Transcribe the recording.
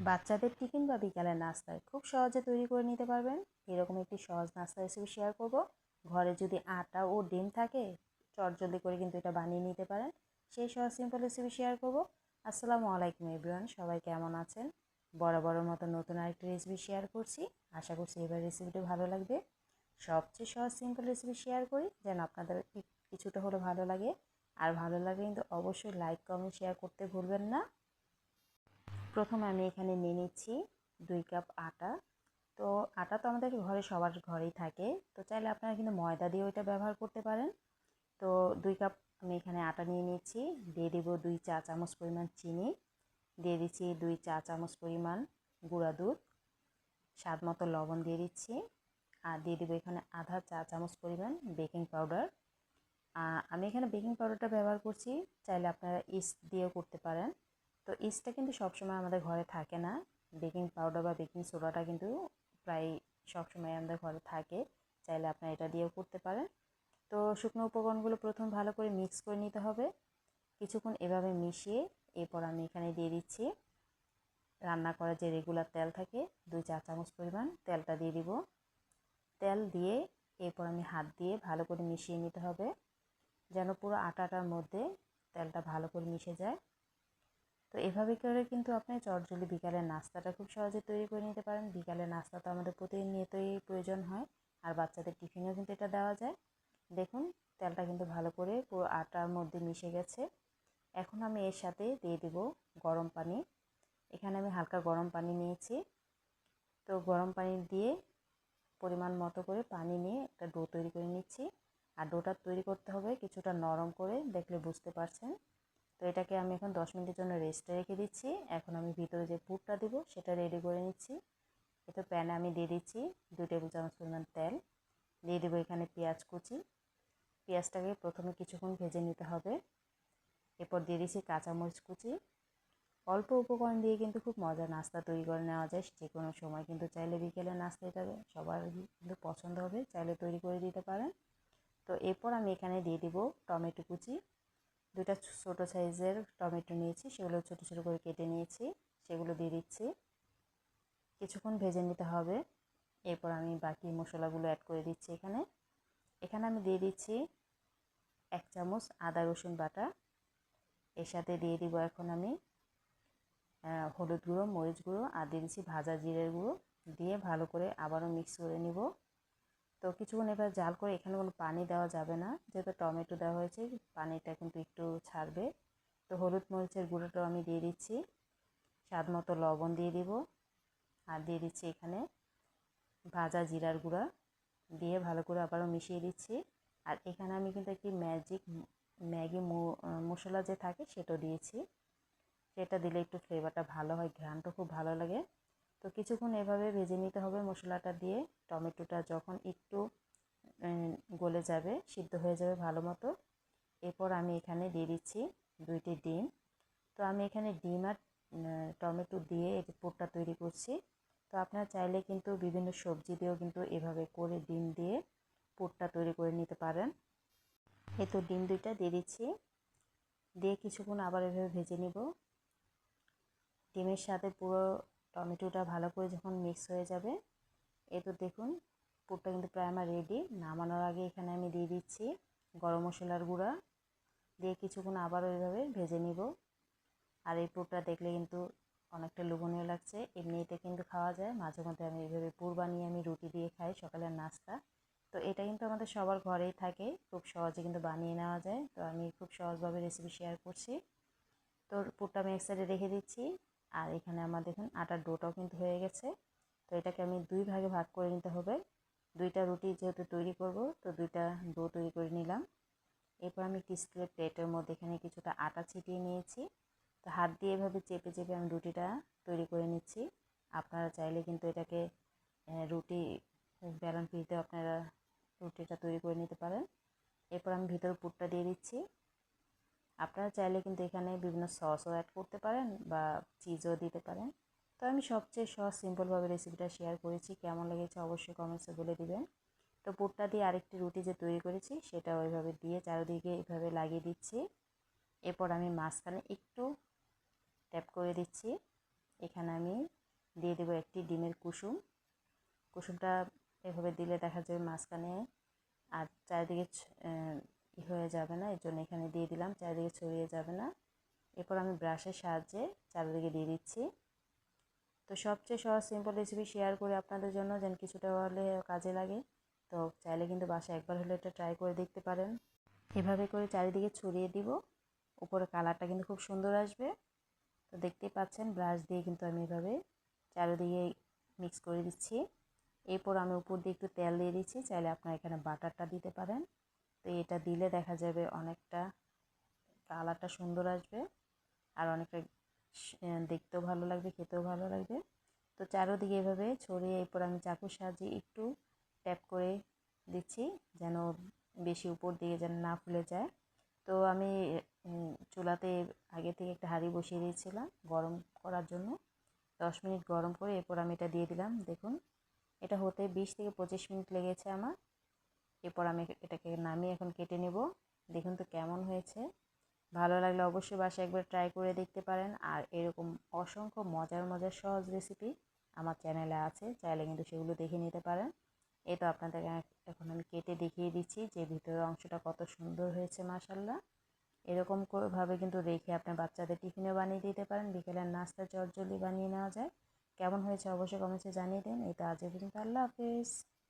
বাচ্চাদের টিফিন বা বিকালের নাস্তায় খুব সহজে তৈরি করে নিতে পারবেন। এরকম একটি সহজ নাস্তা রেসিপি শেয়ার করব। ঘরে যদি আটা ও ডিম থাকে, চটজলদি করে কিন্তু এটা বানিয়ে নিতে পারেন। সেই সহজ সিম্পল রেসিপি শেয়ার করব। আসসালামু আলাইকুম এভরিওয়ান সবাই কেমন আছেন? বড় মতো নতুন আরেকটি রেসিপি শেয়ার করছি। আশা করছি এবার রেসিপিটা ভালো লাগবে। সবচেয়ে সহজ সিম্পল রেসিপি শেয়ার করি, যেন আপনাদের কিছুটা হলে ভালো লাগে। আর ভালো লাগে কিন্তু অবশ্যই লাইক কমেন্ট শেয়ার করতে ভুলবেন না। প্রথমে আমি এখানে নিয়ে নিচ্ছি দুই কাপ আটা। তো আটা তো আমাদের ঘরে সবার ঘরেই থাকে। তো চাইলে আপনারা কিন্তু ময়দা দিয়ে ওইটা ব্যবহার করতে পারেন। তো দুই কাপ আমি এখানে আটা নিয়ে নিচ্ছি। দিয়ে দেবো দুই চা চামচ পরিমাণ চিনি। দিয়ে দিচ্ছি দুই চা চামচ পরিমাণ গুঁড়া দুধ। স্বাদ মতো লবণ দিয়ে দিচ্ছি। আর দিয়ে দেবো এখানে আধা চা চামচ পরিমাণ বেকিং পাউডার। আমি এখানে বেকিং পাউডারটা ব্যবহার করছি। চাইলে আপনারা ইস্ট দিয়েও করতে পারেন। তো ইস্টটা কিন্তু সবসময় আমাদের ঘরে থাকে না। বেকিং পাউডার বা বেকিং সোডাটা কিন্তু প্রায় সবসময় আমাদের ঘরে থাকে। চাইলে আপনারা এটা দিয়েও করতে পারেন। তো শুকনো উপকরণগুলো প্রথম ভালো করে মিক্স করে নিতে হবে। কিছুক্ষণ এভাবে মিশিয়ে এরপর আমি এখানে দিয়ে দিচ্ছি রান্না করা যে রেগুলার তেল থাকে, দুই চা চামচ পরিমাণ তেলটা দিয়ে দিব। তেল দিয়ে এরপর আমি হাত দিয়ে ভালো করে মিশিয়ে নিতে হবে। যেন পুরো আটাটার মধ্যে তেলটা ভালো করে মিশে যায়। তো এভাবে করে কিন্তু আপনি চটজলি বিকালের নাস্তাটা খুব সহজে তৈরি করে নিতে পারেন। বিকালের নাস্তা তো আমাদের প্রতিনিয়তই প্রয়োজন হয়, আর বাচ্চাদের টিফিনেও কিন্তু এটা দেওয়া যায়। দেখুন, তেলটা কিন্তু ভালো করে পুরো আটার মধ্যে মিশে গেছে। এখন আমি এর সাথে দিয়ে দেব গরম পানি। এখানে আমি হালকা গরম পানি নিয়েছি। তো গরম পানি দিয়ে পরিমাণ মতো করে পানি নিয়ে একটা ডো তৈরি করে নিচ্ছি। আর ডোটা তৈরি করতে হবে কিছুটা নরম করে, দেখলে বুঝতে পারছেন। তো এটাকে আমি এখন দশ মিনিটের জন্য রেস্টে রেখে দিচ্ছি। এখন আমি ভিতরে যে পুরটা দিব, সেটা রেডি করে নিচ্ছি। এটা প্যানে আমি দিয়ে দিচ্ছি দু টেবিল চামচ পরিমাণ তেল। দিয়ে দেবো এখানে পেঁয়াজ কুচি। পেঁয়াজটাকে প্রথমে কিছুক্ষণ ভেজে নিতে হবে। এরপর দিয়ে দিচ্ছি কাঁচামরিচ কুচি। অল্প উপকরণ দিয়ে কিন্তু খুব মজার নাস্তা তৈরি করে নেওয়া যায়। যে কোনো সময় কিন্তু চাইলে বিকেলে নাস্তা এটা সবার কিন্তু পছন্দ হবে। চাইলে তৈরি করে দিতে পারেন। তো এরপর আমি এখানে দিয়ে দিব টমেটো কুচি। দুটা ছোটো সাইজের টমেটো নিয়েছি, সেগুলো ছোটো ছোটো করে কেটে নিয়েছি, সেগুলো দিয়ে দিচ্ছি। কিছুক্ষণ ভেজে নিতে হবে, এরপর আমি বাকি মশলাগুলো অ্যাড করে দিচ্ছি এখানে। এখানে আমি দিয়ে দিচ্ছি এক চামচ আদা, রসুন বাটা। এর সাথে দিয়ে দিব এখন আমি হলুদ গুঁড়ো, মরিচ গুঁড়ো আর দিয়ে দিচ্ছি ভাজা জিরের গুঁড়ো। দিয়ে ভালো করে আবারও মিক্স করে নিব। তো কিছুক্ষণ এবার জাল করে এখানে কোনো পানি দেওয়া যাবে না। যেহেতু টমেটো দেওয়া হয়েছে, পানিটা কিন্তু একটু ছাড়বে। তো হলুদ মরিচের গুঁড়োটাও আমি দিয়ে দিচ্ছি। স্বাদ মতো লবণ দিয়ে দিব। আর দিয়ে দিচ্ছি এখানে ভাজা জিরার গুঁড়া। দিয়ে ভালো করে আবারও মিশিয়ে দিচ্ছি। আর এখানে আমি কিন্তু একটি ম্যাজিক ম্যাগি মশলা যে থাকে সেটাও দিয়েছি। সেটা দিলে একটু ফ্লেভারটা ভালো হয় ঘ্রানটা খুব ভালো লাগে। তো কিছুক্ষণ এভাবে ভেজে নিতে হবে মশলাটা দিয়ে। টমেটোটা যখন একটু গলে যাবে, সিদ্ধ হয়ে যাবে ভালো মতো। এরপর আমি এখানে দিয়ে দিচ্ছি দুইটি ডিম। তো আমি এখানে ডিম আর টমেটো দিয়ে এই পুরটা তৈরি করছি। তো আপনারা চাইলে কিন্তু বিভিন্ন সবজি দিয়েও কিন্তু এভাবে করে ডিম দিয়ে পুরটা তৈরি করে নিতে পারেন। এই তো ডিম দুইটা দিয়ে দিচ্ছি। দিয়ে কিছুক্ষণ আবার এভাবে ভেজে নিব। ডিমের সাথে পুরো টমেটোটা ভালো করে যখন মিক্স হয়ে যাবে এ তো দেখুন পুরটা কিন্তু প্রায় আমার রেডি নামানোর আগে এখানে আমি দিয়ে দিচ্ছি গরম মশলার গুঁড়া। দিয়ে কিছুক্ষণ আবার ওইভাবে ভেজে নিব। আর এই পুরটা দেখলে কিন্তু অনেকটা লোভনীয় লাগছে। এমনি এটা কিন্তু খাওয়া যায়। মাঝে মধ্যে আমি এইভাবে পুর বানিয়ে আমি রুটি দিয়ে খাই সকালের নাস্তা। তো এটা কিন্তু আমাদের সবার ঘরেই থাকে। খুব সহজে কিন্তু বানিয়ে নেওয়া যায়। তো আমি খুব সহজভাবে রেসিপি শেয়ার করছি। তো পুরটা আমি এক সাইডে রেখে দিচ্ছি। আর এখানে আমার দেখুন আটার ডোটাও কিন্তু হয়ে গেছে। তো এটাকে আমি দুই ভাগে ভাগ করে নিতে হবে। দুইটা রুটি যেহেতু তৈরি করব, তো দুইটা ডো তৈরি করে নিলাম। এরপর আমি একটি স্টিলের প্লেটের মধ্যে এখানে কিছুটা আটা ছিটিয়ে নিয়েছি। তো হাত দিয়ে এভাবে চেপে চেপে আমি রুটিটা তৈরি করে নিচ্ছি। আপনারা চাইলে কিন্তু এটাকে রুটি ব্যালন পিড়িতে আপনারা রুটিটা তৈরি করে নিতে পারেন। এরপর আমি ভিতরে পুরটা দিয়ে দিচ্ছি। আপনারা চাইলে কিন্তু এখানে বিভিন্ন সসও অ্যাড করতে পারেন বা চিজও দিতে পারেন। তো আমি সবচেয়ে সহজ সিম্পলভাবে রেসিপিটা শেয়ার করেছি। কেমন লেগেছে অবশ্যই কমেন্টসে বলে দিবেন। তো পুরটা দিয়ে আরেকটি রুটি যে তৈরি করেছি সেটা ওইভাবে দিয়ে চারিদিকে এইভাবে লাগিয়ে দিচ্ছি। এরপর আমি মাঝখানে একটু ট্যাপ করে দিচ্ছি। এখানে আমি দিয়ে দেবো একটি ডিমের কুসুম। কুসুমটা এভাবে দিলে দেখা যাবে মাঝখানে আর চারিদিকে হয়ে যাবে না এর জন্য এখানে দিয়ে দিলাম, চারিদিকে ছড়িয়ে যাবে না। এরপর আমি ব্রাশের সাহায্যে চারিদিকে দিয়ে দিচ্ছি। তো সবচেয়ে সহজ সিম্পল রেসিপি শেয়ার করে আপনাদের জন্য, যেন কিছুটা হলে কাজে লাগে। তো চাইলে কিন্তু বাসায় একবার হলে এটা ট্রাই করে দেখতে পারেন। এভাবে করে চারিদিকে ছড়িয়ে দিব। উপরে কালারটা কিন্তু খুব সুন্দর আসবে। তো দেখতেই পাচ্ছেন ব্রাশ দিয়ে কিন্তু আমি এভাবে চারিদিকে মিক্স করে দিচ্ছি। এরপর আমি উপর দিয়ে একটু তেল দিয়ে দিচ্ছি, চাইলে আপনারা এখানে বাটারটা দিতে পারেন। তো এটা দিলে দেখা যাবে অনেকটা কালারটা সুন্দর আসবে আর অনেকটা দেখতেও ভালো লাগবে, খেতেও ভালো লাগবে। তো চারোদিকে এভাবে ছড়িয়ে এরপর আমি চাকুর সাহায্যে একটু ট্যাপ করে দিচ্ছি যেন বেশি উপর দিকে যেন না ফুলে যায়। তো আমি চুলাতে আগে থেকে একটা হাঁড়ি বসিয়ে দিয়েছিলাম গরম করার জন্য। দশ মিনিট গরম করে এরপর আমি এটা দিয়ে দিলাম। দেখুন, এটা হতে বিশ থেকে পঁচিশ মিনিট লেগেছে আমার। এরপর আমি এটাকে নামিয়ে এখন কেটে নেব। দেখুন তো কেমন হয়েছে। ভালো লাগলে অবশ্যই বাসায় একবার ট্রাই করে দেখতে পারেন। আর এরকম অসংখ্য মজার মজার সহজ রেসিপি আমার চ্যানেলে আছে। চাইলে কিন্তু সেগুলো দেখে নিতে পারেন। এই তো আপনাদেরকে এখন আমি কেটে দেখিয়ে দিচ্ছি যে ভিতরের অংশটা কত সুন্দর হয়েছে মাসাল্লাহ এরকম ভাবে কিন্তু রেখে আপনার বাচ্চাদের টিফিনে বানিয়ে দিতে পারেন। বিকেলের নাস্তা চটজলি বানিয়ে নেওয়া যায়। কেমন হয়েছে অবশ্যই কমেন্টে জানিয়ে দিন। এই তো আজকে পর্যন্ত আল্লাহ হাফিজ।